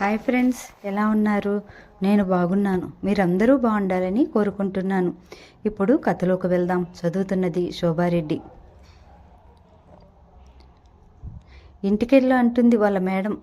Hi friends ఎలా ఉన్నారు? నేను బాగున్నాను. మీరందరూ బాగుండాలని కోరుకుంటున్నాను. ఇప్పుడు కథలోకి వెళ్దాం. చదువుతున్నది శోభారెడ్డి. ఇంటికెళ్ళు అంటుంది వాళ్ళ మేడం.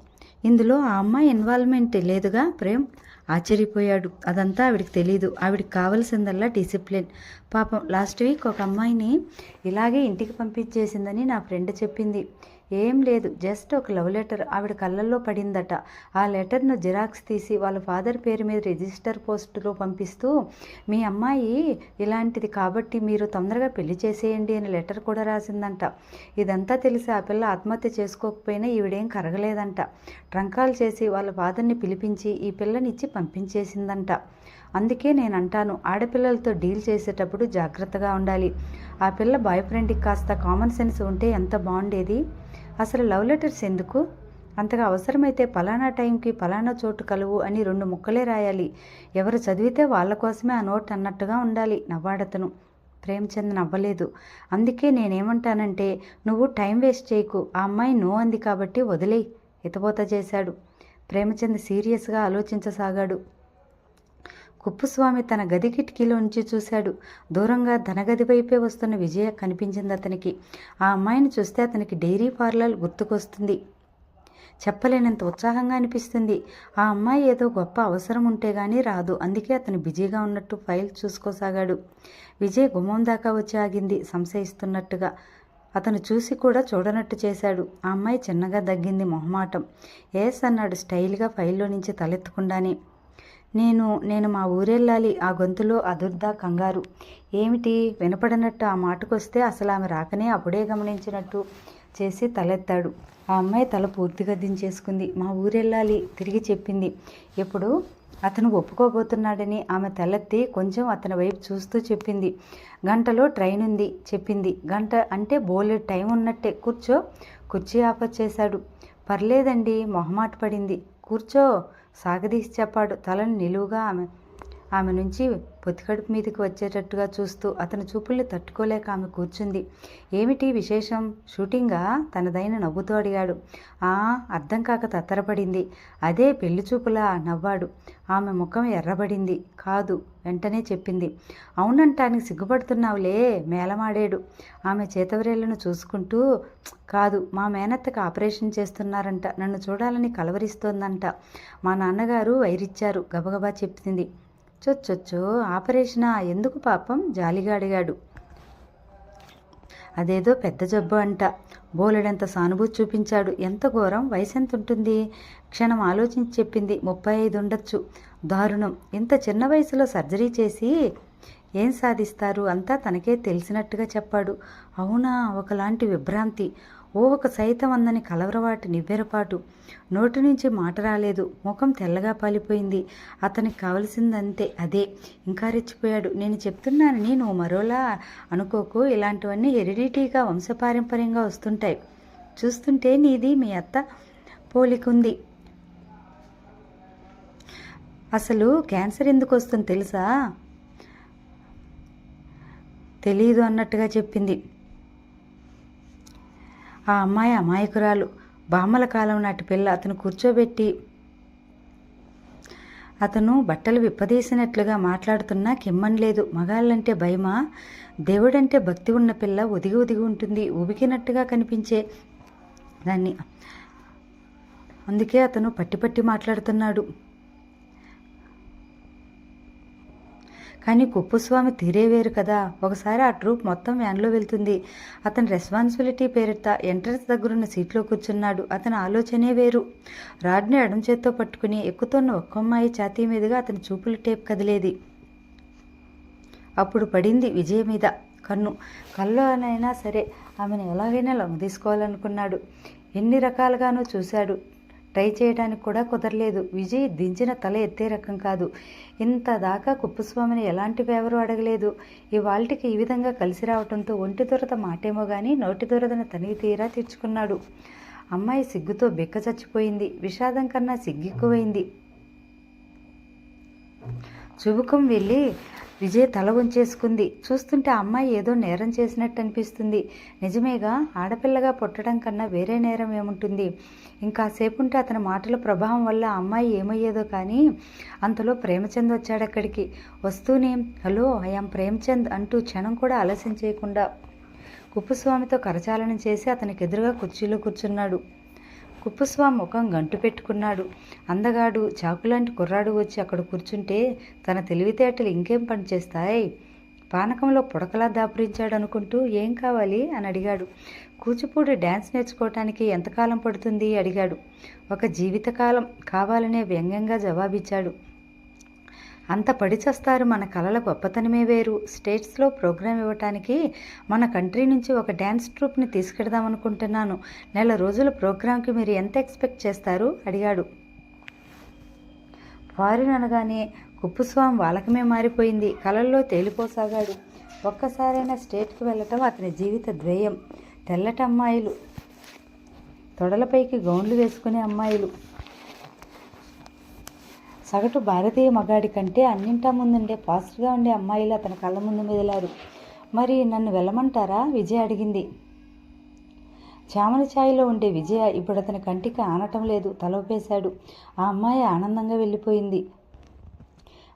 ఇందులో ఆ అమ్మాయి ఇన్వాల్వ్మెంట్ లేదుగా ప్రేమ్? ఆశ్చర్యపోయాడు. అదంతా ఆవిడికి తెలియదు ఆవిడికి కావాల్సిందల్లా డిసిప్లిన్. పాపం లాస్ట్ వీక్ ఒక అమ్మాయిని ఇలాగే ఇంటికి పంపించేసిందని నా ఫ్రెండ్ చెప్పింది. ఏం లేదు జస్ట్ ఒక లవ్ లెటర్ ఆవిడ కళ్ళల్లో పడిందట. ఆ లెటర్ను జిరాక్స్ తీసి వాళ్ళ ఫాదర్ పేరు మీద రిజిస్టర్ పోస్టులో పంపిస్తూ మీ అమ్మాయి ఇలాంటిది కాబట్టి మీరు తొందరగా పెళ్ళి చేసేయండి అని లెటర్ కూడా రాసిందంట. ఇదంతా తెలిసి ఆ పిల్ల ఆత్మహత్య చేసుకోకపోయినా ఈవిడేం కరగలేదంట. ట్రంకాలు చేసి వాళ్ళ ఫాదర్ని పిలిపించి ఈ పిల్లనిచ్చి పంపించేసిందంట. అందుకే నేను అంటాను ఆడపిల్లలతో డీల్ చేసేటప్పుడు జాగ్రత్తగా ఉండాలి. ఆ పిల్ల బాయ్ ఫ్రెండ్కి కాస్త కామన్ సెన్స్ ఉంటే ఎంత బాగుండేది? అసలు లవ్ లెటర్స్ ఎందుకు? అంతగా అవసరమైతే పలానా టైంకి పలానా చోటు కలువు అని రెండు ముక్కలే రాయాలి. ఎవరు చదివితే వాళ్ళ కోసమే ఆ నోట్ అన్నట్టుగా ఉండాలి. నవ్వాడతను. ప్రేమచంద్ నవ్వలేదు అందుకే నేనేమంటానంటే నువ్వు టైం వేస్ట్ చేయకు. ఆ అమ్మాయి నో అంది కాబట్టి వదిలేయి. ఇతబోత చేశాడు. ప్రేమచంద్ సీరియస్గా ఆలోచించసాగాడు. కుప్పుస్వామి తన గది కిటికీలోంచి చూశాడు. దూరంగా ధనగది వైపే వస్తున్న విజయ కనిపించింది అతనికి. ఆ అమ్మాయిని చూస్తే అతనికి డైరీ పార్లర్ గుర్తుకొస్తుంది. చెప్పలేనంత ఉత్సాహంగా అనిపిస్తుంది. ఆ అమ్మాయి ఏదో గొప్ప అవసరం ఉంటే గానీ రాదు. అందుకే అతను బిజీగా ఉన్నట్టు ఫైల్ చూసుకోసాగాడు. విజయ్ గుమ్మం దాకా వచ్చి ఆగింది సంశయిస్తున్నట్టుగా. అతను చూసి కూడా చూడనట్టు చేశాడు. ఆ అమ్మాయి చిన్నగా దగ్గింది మొహమాటం. ఏస్ అన్నాడు స్టైల్గా ఫైల్లో నుంచి తలెత్తకుండానే. నేను నేను మా ఊరెళ్ళాలి. ఆ గొంతులో అదుర్దా కంగారు. ఏమిటి? వినపడినట్టు ఆ మాటకొస్తే అసలు ఆమె రాకనే అప్పుడే గమనించినట్టు చేసి తలెత్తాడు. ఆ అమ్మాయి తల పూర్తిగా దించేసుకుంది. మా ఊరెళ్ళాలి. తిరిగి చెప్పింది. ఎప్పుడు? అతను ఒప్పుకోబోతున్నాడని ఆమె తలెత్తి కొంచెం అతని వైపు చూస్తూ చెప్పింది. గంటలో ట్రైన్ ఉంది చెప్పింది. గంట అంటే బోలే టైం ఉన్నట్టే. కూర్చో. కుర్చీ ఆఫర్ చేశాడు పర్లేదండి. మొహమాట పడింది. కూర్చో. సాగదీసి చెప్పాడు. తలను నిలువుగా ఆమె ఆమె నుంచి పొత్తికడుపు మీదకి వచ్చేటట్టుగా చూస్తూ అతని చూపుల్ని తట్టుకోలేక ఆమె కూర్చుంది. ఏమిటి విశేషం? షూటింగా? తనదైన నవ్వుతూ అడిగాడు. ఆ అర్థం కాక తత్తరపడింది. అదే పెళ్ళి చూపులా నవ్వాడు. ఆమె ముఖం ఎర్రబడింది. కాదు వెంటనే చెప్పింది. అవునంటానికి సిగ్గుపడుతున్నావులే మేలమాడాడు. ఆమె చేతవరేళ్ళను చూసుకుంటూ కాదు మా మేనత్తకు ఆపరేషన్ చేస్తున్నారంట. నన్ను చూడాలని కలవరిస్తోందంట. మా నాన్నగారు వైరిచ్చారు. గబగబా చెప్పింది. చొచ్చొచ్చో ఆపరేషనా? ఎందుకు పాపం? జాలిగా అడిగాడు. అదేదో పెద్ద జబ్బు అంట. బోలెడంత సానుభూతి చూపించాడు. ఎంత ఘోరం? వయసు ఎంత ఉంటుంది క్షణం ఆలోచించి చెప్పింది ముప్పై ఐదు ఉండొచ్చు. దారుణం. ఇంత చిన్న వయసులో సర్జరీ చేసి ఏం సాధిస్తారు? అంతా తనకే తెలిసినట్టుగా చెప్పాడు. అవునా? ఒకలాంటి విభ్రాంతి. ఓ ఒక సైతం అందని కలవరవాటి నివ్వెరపాటు. నోటి నుంచి మాట రాలేదు. ముఖం తెల్లగా పాలిపోయింది. అతనికి కావలసిందంతే. అదే. ఇంకా రెచ్చిపోయాడు. నేను చెప్తున్నానని నువ్వు మరోలా అనుకోకు. ఇలాంటివన్నీ హెరిడిటీగా వంశపారంపర్యంగా వస్తుంటాయి. చూస్తుంటే నీది మీ అత్త పోలికుంది. అసలు క్యాన్సర్ ఎందుకు వస్తుంది తెలుసా? తెలీదు అన్నట్టుగా చెప్పింది. ఆ అమ్మాయి అమాయకురాలు. బామ్మల కాలం నాటి పిల్ల అతను కూర్చోబెట్టి అతను బట్టలు విప్పదీసినట్లుగా మాట్లాడుతున్నా కిమ్మనలేదు మగాళ్ళంటే భయమా? దేవుడంటే భక్తి ఉన్న పిల్ల ఒదిగి ఒదిగి ఉంటుంది. ఉబికినట్టుగా కనిపించే దాన్ని. అందుకే అతను పట్టి పట్టి మాట్లాడుతున్నాడు. కానీ కుప్పుస్వామి తీరే వేరు కదా. ఒకసారి ఆ ట్రూప్ మొత్తం వ్యాన్లో వెళ్తుంది. అతని రెస్పాన్సిబిలిటీ పేరిట ఎంట్రన్స్ దగ్గరున్న సీట్లో కూర్చున్నాడు. అతని ఆలోచనే వేరు. రాడ్ని ఎడం చేత్తో పట్టుకుని ఎక్కుతున్న ఒక్క అమ్మాయి ఛాతీ మీదుగా అతని చూపుల టేప్ కదిలేది. అప్పుడు పడింది విజయ మీద కన్ను. కళ్ళలోనైనా సరే ఆమెను ఎలాగైనా లొంగ తీసుకోవాలనుకున్నాడు. ఎన్ని రకాలుగానో చూశాడు. ట్రై చేయడానికి కూడా కుదరలేదు. విజయ్ దించిన తల ఎత్తే రకం కాదు. ఇంత దాకా కుప్పస్వామిని ఎలాంటి ఫేవరు అడగలేదు. ఇవాళకి ఈ విధంగా కలిసి రావడంతో ఒంటి దొరద మాటేమో కానీ నోటి దొరదను తనివి తీరా తెచ్చుకున్నాడు అమ్మాయి సిగ్గుతో బిక్క చచ్చిపోయింది. విషాదం కన్నా సిగ్గెక్కువైంది చుబుకం వెళ్ళి విజయ్ తల ఉంచేసుకుంది చూస్తుంటే అమ్మాయి ఏదో నేరం చేసినట్టు అనిపిస్తుంది నిజమేగా ఆడపిల్లగా పుట్టడం కన్నా వేరే నేరం ఏముంటుంది? ఇంకాసేపుంటే అతని మాటల ప్రభావం వల్ల అమ్మాయి ఏమయ్యేదో కానీ అంతలో ప్రేమచంద్ వచ్చాడు అక్కడికి వస్తూనే హలో ఐఎమ్ ప్రేమచంద్ అంటూ క్షణం కూడా ఆలస్యం చేయకుండా కుప్పస్వామితో కరచాలనం చేసి అతనికి ఎదురుగా కుర్చీలో కూర్చున్నాడు. కుప్పస్వామి ముఖం గంటు పెట్టుకున్నాడు. అందగాడు చాకులాంటి కుర్రాడు వచ్చి అక్కడ కూర్చుంటే తన తెలివితేటలు ఇంకేం పని చేస్తాయి? పానకంలో పుడకలా దాపురించాడు అనుకుంటూ ఏం కావాలి? అని అడిగాడు. కూచిపూడి డ్యాన్స్ నేర్చుకోవటానికి ఎంతకాలం పడుతుంది? అడిగాడు. ఒక జీవితకాలం కావాలనే వ్యంగ్యంగా జవాబిచ్చాడు. అంత పడిచేస్తారు మన కళల గొప్పతనమే వేరు. స్టేట్స్లో ప్రోగ్రాం ఇవ్వటానికి మన కంట్రీ నుంచి ఒక డ్యాన్స్ ట్రూప్ని తీసుకెడదాం అనుకుంటున్నాను. నెల రోజుల ప్రోగ్రాంకి మీరు ఎంత ఎక్స్పెక్ట్ చేస్తారు? అడిగాడు. ఫారిన్ అనగానే కుప్పుస్వామి వాలకమే మారిపోయింది. కళల్లో తేలిపోసాగాడు. ఒక్కసారైనా స్టేట్కి వెళ్ళటం అతని జీవిత ధ్యేయం. తెల్లటి అమ్మాయిలు. తొడలపైకి గౌన్లు వేసుకునే అమ్మాయిలు. సగటు భారతీయ మగాడి కంటే అన్నింటా ముందుండే ఫాస్ట్గా ఉండే అమ్మాయిలు అతని కళ్ళ ముందు మెదిలారు. మరి నన్ను వెళ్ళమంటారా? విజయ అడిగింది. చామల ఛాయలో ఉండే విజయ ఇప్పుడు అతని కంటికి ఆనటం లేదు. తలొపేశాడు ఆ అమ్మాయి ఆనందంగా వెళ్ళిపోయింది.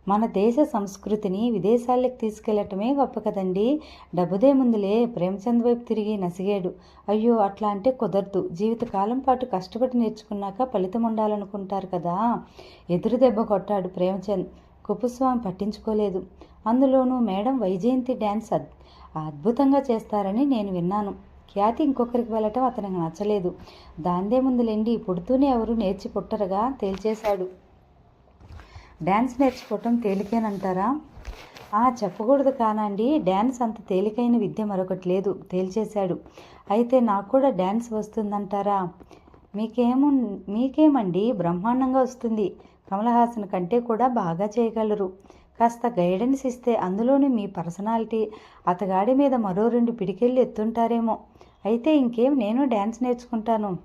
మన దేశ సంస్కృతిని విదేశాలకు తీసుకెళ్ళటమే గొప్ప కదండి. డబ్బుదే ముందులే ప్రేమచంద్ వైపు తిరిగి నసిగాడు. అయ్యో అట్లా అంటే కుదరదు. జీవితకాలం పాటు కష్టపడి నేర్చుకున్నాక ఫలితం ఉండాలనుకుంటారు కదా. ఎదురు దెబ్బ కొట్టాడు ప్రేమచంద్. కుపుస్వామి పట్టించుకోలేదు. అందులోనూ మేడం వైజయంతి డ్యాన్స్ అద్ అద్భుతంగా చేస్తారని నేను విన్నాను. ఖ్యాతి ఇంకొకరికి వెళ్ళటం అతనికి నచ్చలేదు. దాందే ముందులేండి పుడుతూనే ఎవరు నేర్చి పుట్టరుగా తేల్చేశాడు. డ్యాన్స్ నేర్చుకోవటం తేలికేనంటారా? ఆ చెప్పకూడదు కానండి. డ్యాన్స్ అంత తేలికైన విద్య మరొకటి లేదు తేల్చేశాడు. అయితే నాకు కూడా డ్యాన్స్ వస్తుందంటారా? మీకేము మీకేమండి? బ్రహ్మాండంగా వస్తుంది. కమలహాసన్ కంటే కూడా బాగా చేయగలరు. కాస్త గైడెన్స్ ఇస్తే అందులోనే మీ పర్సనాలిటీ అతగాడి మీద మరో రెండు పిడికెళ్ళి ఎత్తుంటారేమో. అయితే ఇంకేం నేను డ్యాన్స్ నేర్చుకుంటాను.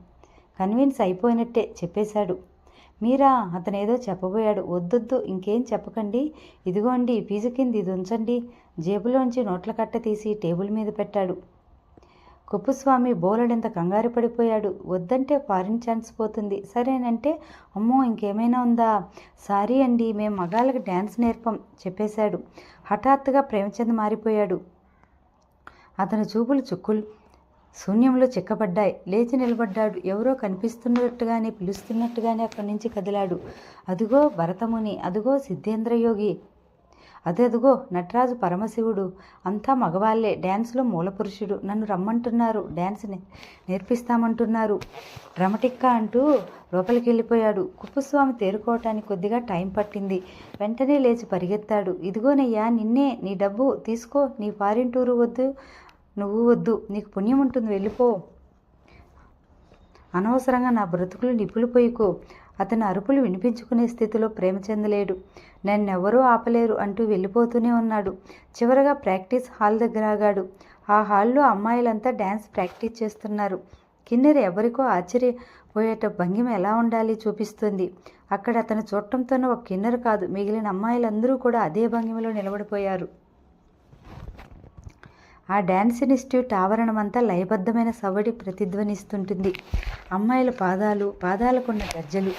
కన్విన్స్ అయిపోయినట్టే చెప్పేశాడు. మీరా? అతనేదో చెప్పబోయాడు. వద్దొద్దు ఇంకేం చెప్పకండి. ఇదిగోండి ఫీజు కింద ఇది ఉంచండి. జేబులోంచి నోట్ల కట్ట తీసి టేబుల్ మీద పెట్టాడు. కుప్పుస్వామి బోలెడంత కంగారు పడిపోయాడు. వద్దంటే ఫారిన్ ఛాన్స్ పోతుంది. సరేనంటే అమ్మో ఇంకేమైనా ఉందా? సారీ అండి మేము మగాళ్ళకి డ్యాన్స్ నేర్పం చెప్పేశాడు. హఠాత్తుగా ప్రేమచంద్ మారిపోయాడు. అతని చూపులు చుక్కులు శూన్యంలో చిక్కబడ్డాయి. లేచి నిలబడ్డాడు. ఎవరో కనిపిస్తున్నట్టుగానే పిలుస్తున్నట్టుగానే అక్కడి నుంచి కదిలాడు. అదుగో భరతముని అదుగో సిద్ధేంద్రయోగి. అదెదుగో నటరాజు పరమశివుడు. అంతా మగవాళ్ళే డ్యాన్స్లో మూలపురుషుడు. నన్ను రమ్మంటున్నారు. డ్యాన్స్ నేర్పిస్తామంటున్నారు. రమటిక్కా అంటూ లోపలికి వెళ్ళిపోయాడు కుప్పస్వామి తేరుకోవటానికి కొద్దిగా టైం పట్టింది. వెంటనే లేచి పరిగెత్తాడు. ఇదిగోనయ్యా నిన్నే నీ డబ్బు తీసుకో. నీ ఫారిన్ టూరు వద్దు. నువ్వు వద్దు నీకు పుణ్యం ఉంటుంది వెళ్ళిపో. అనవసరంగా నా బ్రతుకులు నిప్పులు అతని అరుపులు వినిపించుకునే స్థితిలో ప్రేమ చెందలేడు. నన్నెవరూ ఆపలేరు అంటూ వెళ్ళిపోతూనే ఉన్నాడు. చివరగా ప్రాక్టీస్ హాల్ దగ్గర ఆగాడు. ఆ హాల్లో అమ్మాయిలంతా డ్యాన్స్ ప్రాక్టీస్ చేస్తున్నారు. కిన్నెర ఎవరికో ఆశ్చర్యపోయేట భంగిమ ఎలా ఉండాలి చూపిస్తుంది. అక్కడ అతను చూడటంతోనే ఒక కిన్నెర కాదు మిగిలిన అమ్మాయిలందరూ కూడా అదే భంగిమలో నిలబడిపోయారు. ఆ డ్యాన్స్ ఇన్స్టిట్యూట్ ఆవరణమంతా లయబద్ధమైన సవడి ప్రతిధ్వనిస్తుంటుంది. అమ్మాయిల పాదాలు పాదాలకున్న గజ్జలు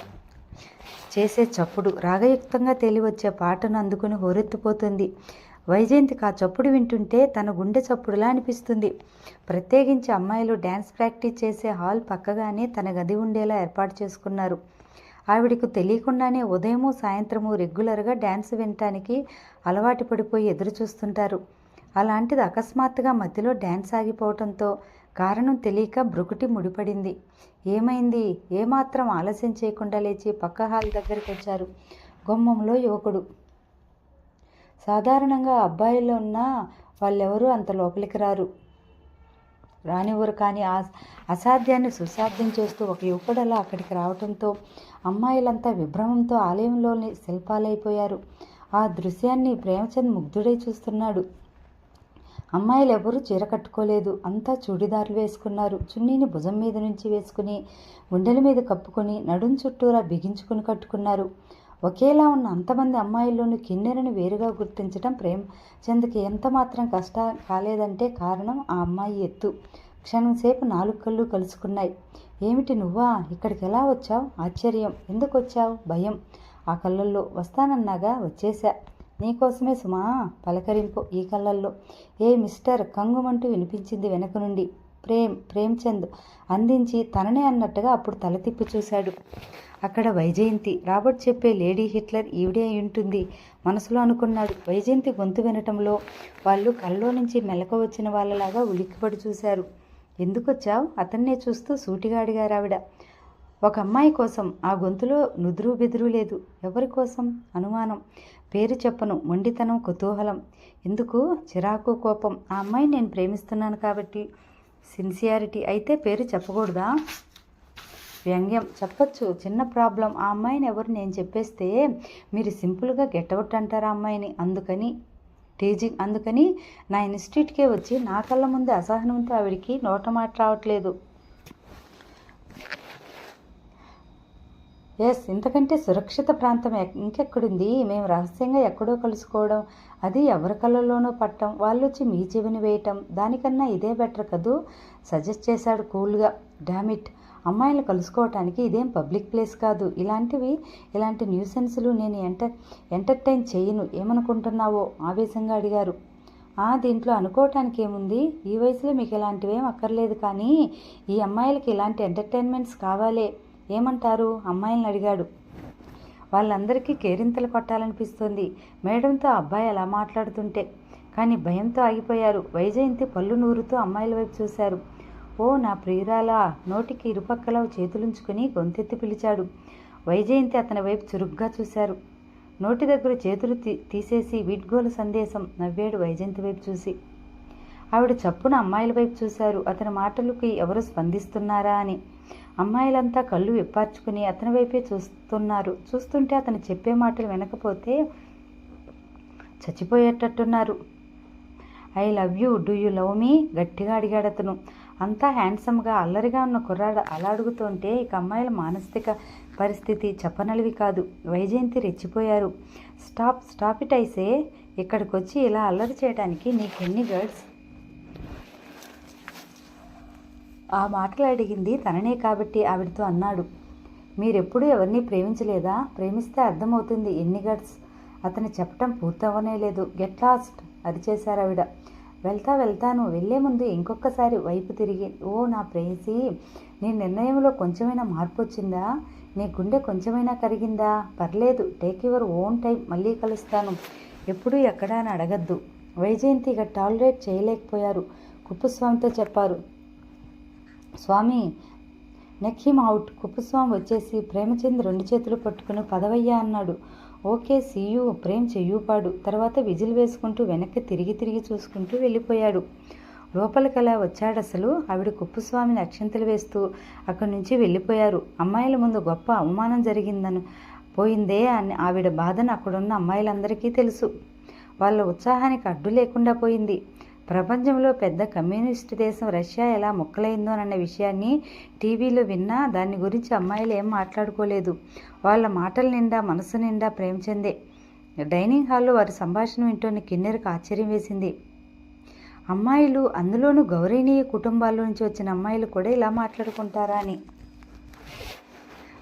చేసే చప్పుడు రాగయుక్తంగా తేలివచ్చే పాటను అందుకుని హోరెత్తిపోతుంది. వైజయంతికి ఆ చప్పుడు వింటుంటే తన గుండె చప్పుడులా అనిపిస్తుంది. ప్రత్యేకించి అమ్మాయిలు డ్యాన్స్ ప్రాక్టీస్ చేసే హాల్ పక్కగానే తన గది ఉండేలా ఏర్పాటు చేసుకున్నారు. ఆవిడకు తెలియకుండానే ఉదయము సాయంత్రము రెగ్యులర్గా డ్యాన్స్ వినటానికి అలవాటు పడిపోయి ఎదురు చూస్తుంటారు అలాంటిది అకస్మాత్తుగా మధ్యలో డ్యాన్స్ ఆగిపోవటంతో కారణం తెలియక బ్రుకుటి ముడిపడింది. ఏమైంది? ఏమాత్రం ఆలస్యం చేయకుండా లేచి పక్క హాల్ దగ్గరికి వచ్చారు గుమ్మంలో యువకుడు. సాధారణంగా అబ్బాయిలో ఉన్న వాళ్ళెవరూ అంత లోపలికి రారు. రానివ్వరు కానీ ఆ అసాధ్యాన్ని సుసాధ్యం చేస్తూ ఒక యువకుడు అలా అక్కడికి రావటంతో అమ్మాయిలంతా విభ్రమంతో ఆలయంలోని శిల్పాలైపోయారు. ఆ దృశ్యాన్ని ప్రేమచంద్ ముగ్ధుడై చూస్తున్నాడు. అమ్మాయిలు ఎవరూ చీర కట్టుకోలేదు. అంతా చూడిదారులు వేసుకున్నారు. చున్నీని భుజం మీద నుంచి వేసుకుని గుండెల మీద కప్పుకొని నడుం చుట్టూరా బిగించుకుని కట్టుకున్నారు. ఒకేలా ఉన్న అంతమంది అమ్మాయిల్లోనూ కిన్నెరని వేరుగా గుర్తించడం ప్రేమ్ చెందుకి ఎంత మాత్రం కష్ట కాలేదంటే కారణం ఆ అమ్మాయి ఎత్తు. క్షణం సేపు నాలుగు కళ్ళు కలుసుకున్నాయి. ఏమిటి నువ్వా? ఇక్కడికి ఎలా వచ్చావు? ఆశ్చర్యం. ఎందుకు వచ్చావు భయం. ఆ కళ్ళల్లో వస్తానన్నాగా వచ్చేసా నీకోసమే సుమా పలకరింపు ఈ కళ్ళల్లో. ఏ మిస్టర్ కంగుమంటూ వినిపించింది వెనక నుండి. ప్రేమ్ ప్రేమ్చంద్ అందించి తననే అన్నట్టుగా అప్పుడు తల తిప్పి చూశాడు. అక్కడ వైజయంతి రాబర్ట్ చెప్పే లేడీ హిట్లర్ ఈవిడే అయి ఉంటుంది మనసులో అనుకున్నాడు. వైజయంతి గొంతు వినటంలో వాళ్ళు కల్లో నుంచి మెలక వచ్చిన వాళ్ళలాగా ఉలిక్కిపడి చూశారు. ఎందుకొచ్చావు? అతన్నే చూస్తూ సూటిగా అడిగారు ఆవిడ. ఒక అమ్మాయి కోసం. ఆ గొంతులో నుదురు బెదురు లేదు. ఎవరి కోసం? అనుమానం. పేరు చెప్పను మొండితనం కుతూహలం. ఎందుకు? చిరాకు కోపం. ఆ అమ్మాయిని నేను ప్రేమిస్తున్నాను కాబట్టి. సిన్సియారిటీ. అయితే పేరు చెప్పకూడదా? వ్యంగ్యం. చెప్పొచ్చు. చిన్న ప్రాబ్లం. ఆ అమ్మాయిని ఎవరు నేను చెప్పేస్తే మీరు సింపుల్గా గెట్అవుట్ అంటారు ఆ అమ్మాయిని. అందుకని టీజింగ్. అందుకని నా ఇన్స్టిట్యూట్కే వచ్చి నా కళ్ళ ముందే అసహనంతో ఆవిడికి నోట మాట రావట్లేదు. ఎస్ ఇంతకంటే సురక్షిత ప్రాంతం ఎక్- ఇంకెక్కడుంది? మేము రహస్యంగా ఎక్కడో కలుసుకోవడం అది ఎవరి కళ్ళలోనో పట్టం వాళ్ళు వచ్చి మీ చెవిని వేయటం దానికన్నా ఇదే బెటర్ కదూ? సజెస్ట్ చేశాడు కూల్గా. డామిట్. అమ్మాయిలు కలుసుకోవటానికి ఇదేం పబ్లిక్ ప్లేస్ కాదు. ఇలాంటివి ఇలాంటి న్యూసెన్స్లు నేను ఎంటర్ ఎంటర్టైన్ చేయను. ఏమనుకుంటున్నావో? ఆవేశంగా అడిగారు. ఆ దీంట్లో అనుకోవటానికి ఏముంది? ఈ వయసులో మీకు ఇలాంటివేం అక్కర్లేదు కానీ ఈ అమ్మాయిలకి ఇలాంటి ఎంటర్టైన్మెంట్స్ కావాలే. ఏమంటారు? అమ్మాయిలను అడిగాడు. వాళ్ళందరికీ కేరింతలు కొట్టాలనిపిస్తుంది. మేడంతో అబ్బాయి అలా మాట్లాడుతుంటే. కానీ భయంతో ఆగిపోయారు. వైజయంతి పళ్ళు నూరుతూ అమ్మాయిల వైపు చూశారు. ఓ నా ప్రియురాలా! నోటికి ఇరుపక్కల చేతులుంచుకుని గొంతెత్తి పిలిచాడు. వైజయంతి అతని వైపు చురుగ్గా చూశారు. నోటి దగ్గర చేతులు తీ తీసేసి విడ్గోలు సందేశం నవ్వాడు వైజయంతి వైపు చూసి. ఆవిడ చప్పున అమ్మాయిల వైపు చూశారు. అతని మాటలకి ఎవరు స్పందిస్తున్నారా అని. అమ్మాయిలంతా కళ్ళు విప్పార్చుకుని అతని వైపే చూస్తున్నారు. చూస్తుంటే అతను చెప్పే మాటలు వినకపోతే చచ్చిపోయేటట్టున్నారు. I love you do you love me? గట్టిగా అడిగాడు అతను. అంతా హ్యాండ్సమ్గా అల్లరిగా ఉన్న కుర్రాడు అలా అడుగుతుంటే ఇక అమ్మాయిల మానసిక పరిస్థితి చెప్పనలివి కాదు. వైజయంతి రెచ్చిపోయారు. స్టాప్ స్టాప్ ఇట్ అయితే ఇక్కడికి వచ్చి ఇలా అల్లరి చేయడానికి నీకెన్ని గర్ల్స్ ఆ మాటలు అడిగింది తననే కాబట్టి ఆవిడతో అన్నాడు. మీరెప్పుడు ఎవరిని ప్రేమించలేదా? ప్రేమిస్తే అర్థమవుతుంది ఎన్ని గట్స్. అతను చెప్పటం పూర్తవనే లేదు. గెట్ లాస్ట్ అరిచేశారు ఆవిడ వెళ్తా వెళ్తాను. వెళ్ళే ముందు ఇంకొకసారి వైపు తిరిగి. ఓ నా ప్రేయసి! నీ నిర్ణయంలో కొంచెమైనా మార్పు వచ్చిందా నీ గుండె కొంచెమైనా కరిగిందా? పర్లేదు. Take your own time. మళ్ళీ కలుస్తాను. ఎప్పుడు ఎక్కడా అని అడగద్దు. వైజయంతి ఇక టాలరేట్ చేయలేకపోయారు. కుప్పస్వామితో చెప్పారు. Swami neck him out. Kuppuswami వచ్చేసి ప్రేమచంద్ రెండు చేతులు పట్టుకుని పదవయ్యా అన్నాడు. ఓకే సీయు ప్రేమ్ చెయ్యూపాడు తర్వాత విజిల్ వేసుకుంటూ వెనక్కి తిరిగి తిరిగి చూసుకుంటూ వెళ్ళిపోయాడు. లోపలికలా వచ్చాడు అసలు ఆవిడ కుప్పుస్వామిని అక్షంతలు వేస్తూ అక్కడి నుంచి వెళ్ళిపోయారు. అమ్మాయిల ముందు గొప్ప అవమానం జరిగిందని పోయిందే అని ఆవిడ బాధను అక్కడున్న అమ్మాయిలందరికీ తెలుసు. వాళ్ళ ఉత్సాహానికి అడ్డు లేకుండా పోయింది. ప్రపంచంలో పెద్ద కమ్యూనిస్ట్ దేశం రష్యా ఎలా ముక్కలైందోనన్న విషయాన్ని టీవీలో విన్నా దాని గురించి అమ్మాయిలు ఏం మాట్లాడుకోలేదు. వాళ్ళ మాటల నిండా మనసు నిండా ప్రేమచందే డైనింగ్ హాల్లో వారి సంభాషణ వింటున్న కిన్నెరకు ఆశ్చర్యం వేసింది. అమ్మాయిలు అందులోనూ గౌరవనీయ కుటుంబాల్లో నుంచి వచ్చిన అమ్మాయిలు కూడా ఇలా మాట్లాడుకుంటారా అని.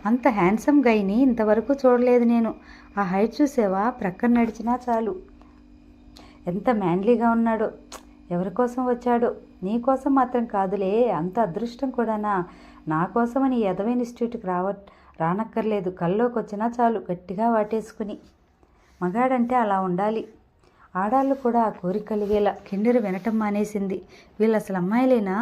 అంత హ్యాండ్సమ్ గైని ఇంతవరకు చూడలేదు నేను. ఆ హైట్ చూసేవా? ప్రక్కన నడిచినా చాలు. ఎంత మ్యాన్లీగా ఉన్నాడో. ఎవరి కోసం వచ్చాడో? నీ కోసం మాత్రం కాదులే అంత అదృష్టం కూడానా? నా కోసమని ఈ ఎదవ ఇన్స్టిట్యూట్కి రావ రానక్కర్లేదు కల్లోకి వచ్చినా చాలు గట్టిగా వాటేసుకుని. మగాడంటే అలా ఉండాలి. ఆడాళ్ళు కూడా ఆ కోరిక కలిగేలా కిన్నెరు వినటం మానేసింది. వీళ్ళు అసలు అమ్మాయిలేనా?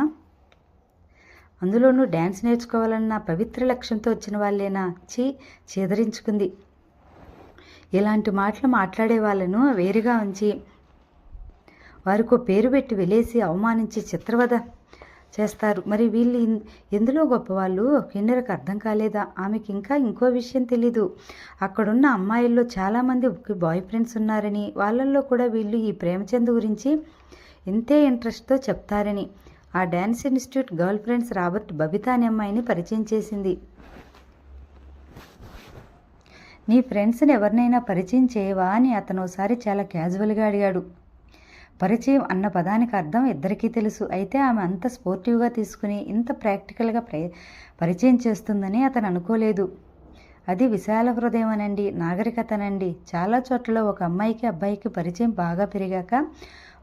అందులోనూ డ్యాన్స్ నేర్చుకోవాలన్న పవిత్ర లక్ష్యంతో వచ్చిన వాళ్ళేనా? చీ చేదరించుకుంది. ఇలాంటి మాటలు మాట్లాడే వాళ్ళను వేరుగా ఉంచి వారికో పేరు పెట్టి వెలేసి అవమానించి చిత్రవద చేస్తారు. మరి వీళ్ళు ఎందులో గొప్పవాళ్ళు? కిన్నెరకు అర్థం కాలేదా? ఆమెకి ఇంకా ఇంకో విషయం తెలీదు. అక్కడున్న అమ్మాయిల్లో చాలామంది బాయ్ ఫ్రెండ్స్ ఉన్నారని వాళ్ళల్లో కూడా వీళ్ళు ఈ ప్రేమచంద్ గురించి ఎంతే ఇంట్రెస్ట్తో చెప్తారని. ఆ dance institute girl friends Robert Babita అనే అమ్మాయిని పరిచయం చేసింది. నీ ఫ్రెండ్స్ని ఎవరినైనా పరిచయం చేయవా? అని అతను ఒకసారి చాలా క్యాజువల్గా అడిగాడు. పరిచయం అన్న పదానికి అర్థం ఇద్దరికీ తెలుసు. అయితే ఆమె అంత స్పోర్టివ్గా తీసుకుని ఇంత ప్రాక్టికల్గా ప్ర పరిచయం చేస్తుందని అతను అనుకోలేదు. అది విశాల హృదయమనండి నాగరికతనండి. చాలా చోట్ల ఒక అమ్మాయికి అబ్బాయికి పరిచయం బాగా పెరిగాక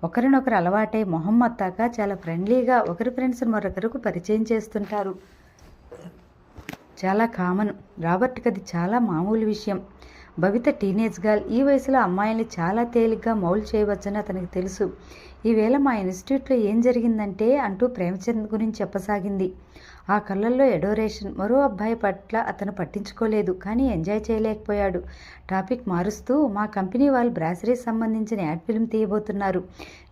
ఒకరినొకరు అలవాటై మొహం అత్తాక చాలా ఫ్రెండ్లీగా ఒకరి ఫ్రెండ్స్ మరొకరికి పరిచయం చేస్తుంటారు. చాలా కామన్. రాబర్ట్కి అది చాలా మామూలు విషయం. భవిత టీనేజ్ గర్ల్ ఈ వయసులో అమ్మాయిల్ని చాలా తేలిగ్గా మౌల్ చేయవచ్చని అతనికి తెలుసు. ఈవేళ మా ఇన్స్టిట్యూట్లో ఏం జరిగిందంటే అంటూ ప్రేమచంద్ గురించి చెప్పసాగింది. ఆ కళ్ళల్లో ఎడోరేషన్ మరో అబ్బాయి పట్ల అతను పట్టించుకోలేదు కానీ ఎంజాయ్ చేయలేకపోయాడు. టాపిక్ మారుస్తూ మా కంపెనీ వాళ్ళు బ్రాసరీస్ సంబంధించిన యాడ్ ఫిల్మ్ తీయబోతున్నారు.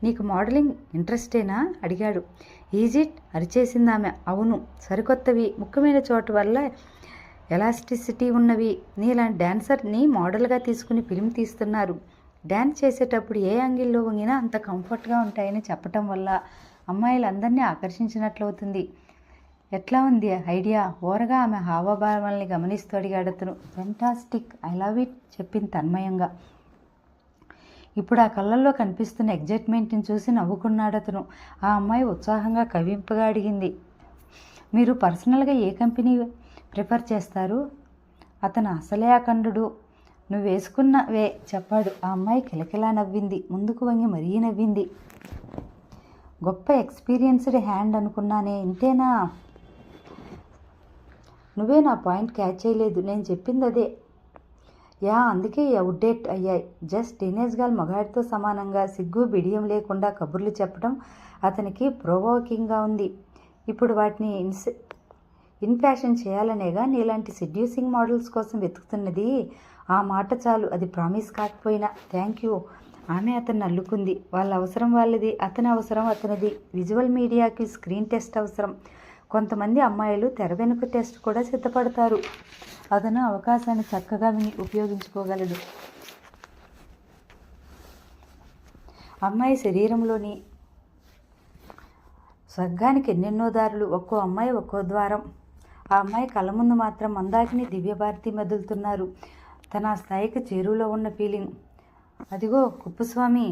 నీకు మోడలింగ్ ఇంట్రెస్టేనా? అడిగాడు. ఈజిట్ అరిచేసింది ఆమె అవును. సరికొత్తవి. ముఖ్యమైన చోటు వల్ల ఎలాస్టిసిటీ ఉన్నవి. నీలాంటి డాన్సర్ని మోడల్గా తీసుకుని ఫిల్మ్ తీస్తున్నారు. డ్యాన్స్ చేసేటప్పుడు ఏ యాంగిల్లో వంగినా అంత కంఫర్ట్గా ఉంటాయని చెప్పటం వల్ల అమ్మాయిలందరినీ ఆకర్షించినట్లవుతుంది. ఎట్లా ఉంది ఐడియా? ఓరగా ఆమె హావభావాల్ని గమనిస్తూ అడిగాడు అతను. ఫెంటాస్టిక్ ఐ లవ్ ఇట్ చెప్పింది తన్మయంగా. ఇప్పుడు ఆ కళ్ళల్లో కనిపిస్తున్న ఎగ్జైట్మెంట్ని చూసి నవ్వుకున్నాడు అతను. ఆ అమ్మాయి ఉత్సాహంగా కవింపుగా అడిగింది. మీరు పర్సనల్గా ఏ కంపెనీ ప్రిఫర్ చేస్తారు. అతను అసలే అఖండుడు నువ్వు వేసుకున్నవే చెప్పాడు. ఆ అమ్మాయి కిలకిలా నవ్వింది. ముందుకు వంగి మరీ నవ్వింది. గొప్ప ఎక్స్పీరియన్స్డ్ హ్యాండ్ అనుకున్నానే. ఇంతేనా? నువ్వే నా పాయింట్ క్యాచ్ చేయలేదు. నేను చెప్పింది అదే. యా అందుకే అవుట్డేట్ అయ్యాయి. జస్ట్ టీనేజ్ గాల్ మగాడితో సమానంగా సిగ్గు బిడియం లేకుండా కబుర్లు చెప్పడం అతనికి ప్రోవోకింగ్గా ఉంది. ఇప్పుడు వాటిని ఇన్స్ ఇన్ ఫ్యాషన్ చేయాలనేగా నీలాంటి సెడ్యూసింగ్ మోడల్స్ కోసం వెతుకుతున్నది. ఆ మాట చాలు అది ప్రామిస్ కాకపోయినా. థ్యాంక్ యూ ఆమె అతన్ని అల్లుకుంది వాళ్ళ అవసరం వాళ్ళది అతని అవసరం అతనిది. విజువల్ మీడియాకి స్క్రీన్ టెస్ట్ అవసరం. కొంతమంది అమ్మాయిలు తెర వెనుక టెస్ట్ కూడా సిద్ధపడతారు. అతను అవకాశాన్ని చక్కగా విని ఉపయోగించుకోగలడు అమ్మాయి శరీరంలోని స్వర్గానికి ఎన్నెన్నో దారులు. ఒక్కో అమ్మాయి ఒక్కో ద్వారం. ఆ అమ్మాయి కళ్ళ ముందు మాత్రం మందాకిని దివ్యభారతి మెదులుతున్నారు. తన స్థాయికి చేరువలో ఉన్న ఫీలింగ్. అదిగో కుప్పస్వామి.